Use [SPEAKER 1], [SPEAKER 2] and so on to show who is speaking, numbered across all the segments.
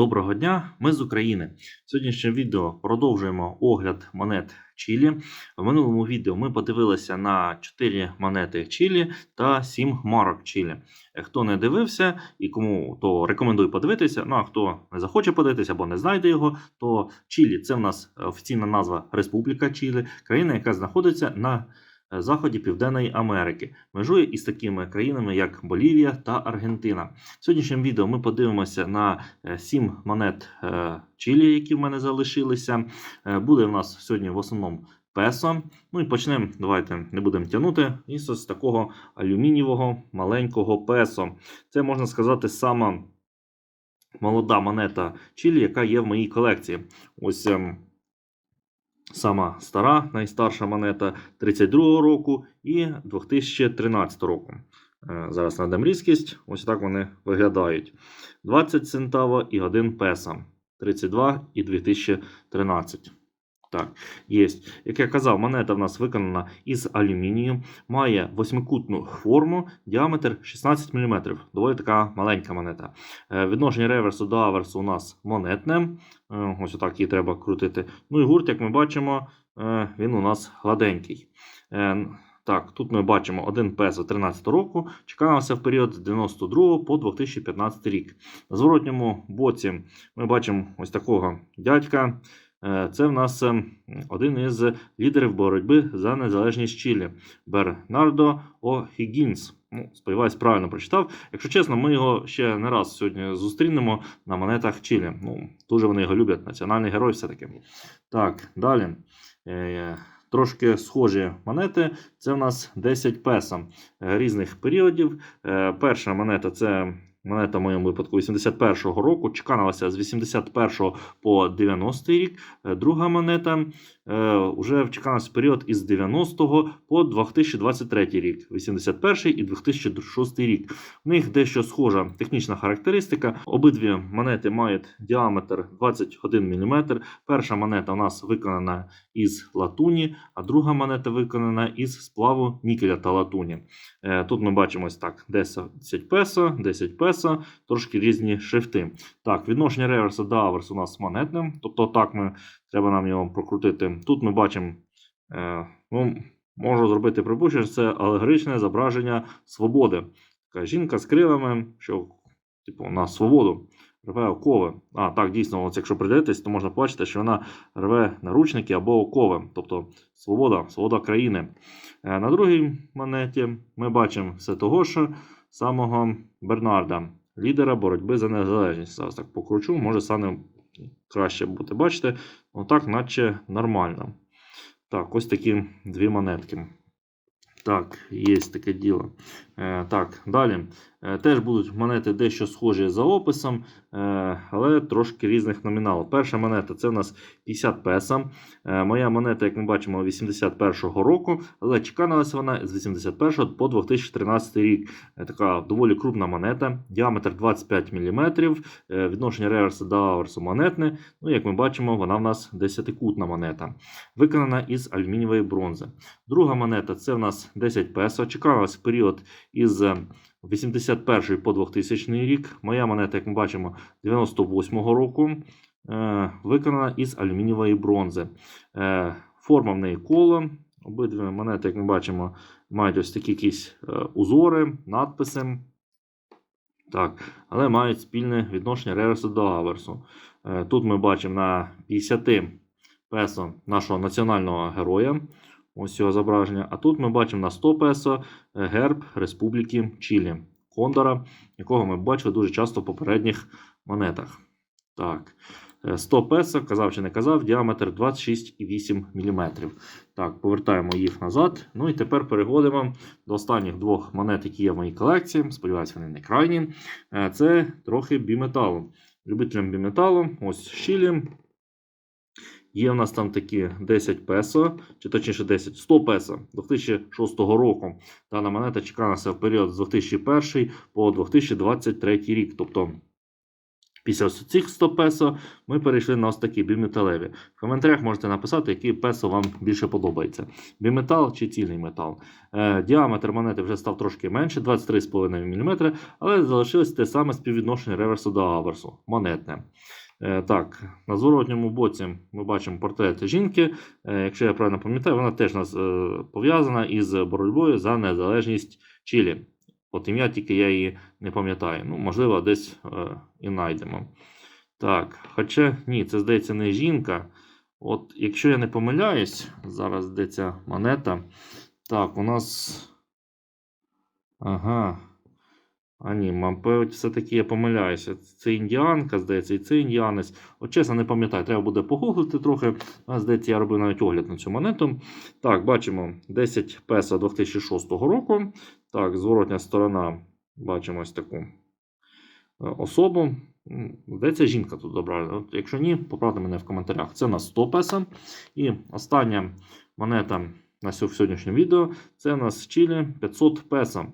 [SPEAKER 1] Доброго дня, ми з України. В сьогоднішньому відео продовжуємо огляд монет Чилі. В минулому відео ми подивилися на 4 монети Чилі та 7 марок Чилі. Е, Хто не дивився і кому то рекомендую подивитися. Ну а хто не захоче подивитися або не знайде його, то Чилі це в нас офіційна назва Республіка Чилі, країна, яка знаходиться на заході Південної Америки, межує із такими країнами, як Болівія та Аргентина. В сьогоднішньому відео ми подивимося на е, 7 монет е, Чилі, які в мене залишилися. Е, Буде в нас сьогодні в основному песо. Ну і почнемо. Давайте не будемо тягнути. Із ось такого алюмінієвого маленького песо. Це можна сказати сама молода монета Чилі, яка є в моїй колекції. Ось. Сама стара, найстарша монета 32 року і 2013 року. Е, Зараз надам різкість. Ось так вони виглядають. 20 центава і 1 песа. 32 і 2013. Так, є. Як я казав, монета в нас виконана із алюмінію, має восьмикутну форму, діаметр 16 мм. Доволі така маленька монета. Е, Відношення реверсу до аверсу у нас монетне. Е, Ось отак її треба крутити. Ну і гурт, як ми бачимо, е, він у нас гладенький. Так, тут ми бачимо 1 песо 13 року, чекалося в період з 92 по 2015 рік. На зворотньому боці ми бачимо ось такого дядька. Е, Це в нас е, один із лідерів боротьби за незалежність Чилі Бернардо О'Хіггінс. Ну, сподіваюсь, правильно прочитав. Якщо чесно, ми його ще не раз сьогодні зустрінемо на монетах Чилі. Ну, дуже вони його люблять, національний герой все-таки. Так, далі. Е, Трошки схожі монети. Це в нас 10 песо е, різних періодів. Е, Перша монета це монета в моєму випадку 81-го року. Чеканалася з 81 по 90 рік. Е, Друга монета е, вже чекалася в період із 90 по 2023 рік, 81 і 2006 рік. В них дещо схожа технічна характеристика. Обидві монети мають діаметр 21 мм. Перша монета у нас виконана із латуні, а друга монета виконана із сплаву нікеля та латуні. Е, Тут ми бачимо ось так: 10 песо, 10 песо, трошки різні шрифти. Так, відношення реверсу до аверсу у нас монетним, тобто так ми треба нам його прокрутити. Тут ми бачимо, е, ну, можу зробити припущення, що це алегоричне зображення свободи. Така жінка з крилами, що типу, на свободу. Рве окови. А, так, дійсно, ось якщо придивитись, то можна побачити, що вона рве наручники або окови. Тобто свобода, свобода країни. Е, На другій монеті ми бачимо все того ж самого Бернарда, лідера боротьби за незалежність. Зараз так покручу, може стане краще бути. Бачите, отак, наче нормально. Так, ось такі дві монетки. Так, є таке діло. Е, так, далі. Е, теж будуть монети дещо схожі за описом, е, але трошки різних номіналів. Перша монета це у нас 50 песа. Моя монета, як ми бачимо, 81-го року, але чекалася вона з 81 по 2013 рік. Така доволі крупна монета, діаметр 25 мм, відношення реверсу до аверсу монетне. Ну, як ми бачимо, вона в нас 10-кутна монета, виконана із алюмінієвої бронзи. Друга монета це в нас 10 песо. Чекалась в період із е, 81 по 2000 рік. Моя монета, як ми бачимо, 98 року. Е, виконана із алюмінієвої бронзи. Е, форма в неї коло. Обидві монети, як ми бачимо, мають ось такі якісь е, узори, надписи. Так, але мають спільне відношення реверсу до аверсу. Тут ми бачимо на 50 песо нашого національного героя. Ось його зображення. А тут ми бачимо на 100 песо е, герб Республіки Чилі, Кондора, якого ми бачили дуже часто в попередніх монетах. Так. е, 100 песо, казав чи не казав, діаметр 26,8 мм. Так, повертаємо їх назад. Ну і тепер переходимо до останніх двох монет, які є в моїй колекції. Сподіваюся, вони не крайні. Е, Це трохи біметалу. Любителям біметалу, ось щілі. Є в нас там такі 10 песо, чи точніше 10, 100 песо 2006 року. Дана монета чекалася в період з 2001 по 2023 рік. Тобто Після цих 100 песо ми перейшли на ось такі біметалеві. В коментарях можете написати, який песо вам більше подобається: біметал чи цільний метал. Е, діаметр монети вже став трошки менше, 23,5 мм, але залишилось те саме співвідношення реверсу до аверсу монетне. Е, так, на зворотньому боці ми бачимо портрет жінки. Е, якщо я правильно пам'ятаю, вона теж нас е, пов'язана із боротьбою за незалежність Чилі. От ім'я тільки я її не пам'ятаю. Ну, можливо, десь і знайдемо. Так, хоча ні, це здається не жінка. От, якщо я не помиляюсь, зараз де ця монета. Так, у нас. Ага. А ні, мабуть, все-таки я помиляюся. Це індіанка, здається, і це індіанець. От чесно, не пам'ятаю, треба буде погуглити трохи. А, здається, я робив навіть огляд на цю монету. Так, бачимо 10 песо 2006 року. Так, зворотня сторона, бачимо ось таку е, особу. Здається, жінка тут добра. От, якщо ні, поправте мене в коментарях. Це у нас 100 песо. І остання монета на сьо- сьогоднішньому відео це у нас Чилі 500 песо.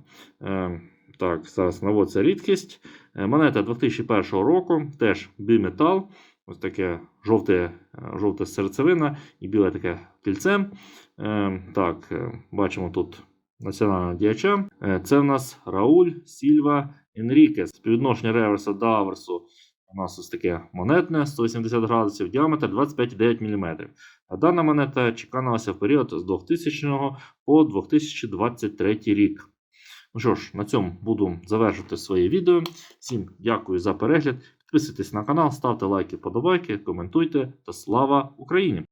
[SPEAKER 1] Так, зараз наводиться рідкість. Е, Монета 2001 року, теж біметал. Ось таке жовте, е, жовте серцевина і біле таке кільце. Е, так, бачимо тут національного діяча. Це в нас Рауль Сільва Енрікес. Співвідношення реверса до аверсу у нас ось таке монетне 180 градусів, діаметр 25,9 мм. А дана монета чеканалася в період з 2000 по 2023 рік. Ну що ж, на цьому буду завершувати своє відео. Всім дякую за перегляд. Підписуйтесь на канал, ставте лайки, подобайки, коментуйте та слава Україні!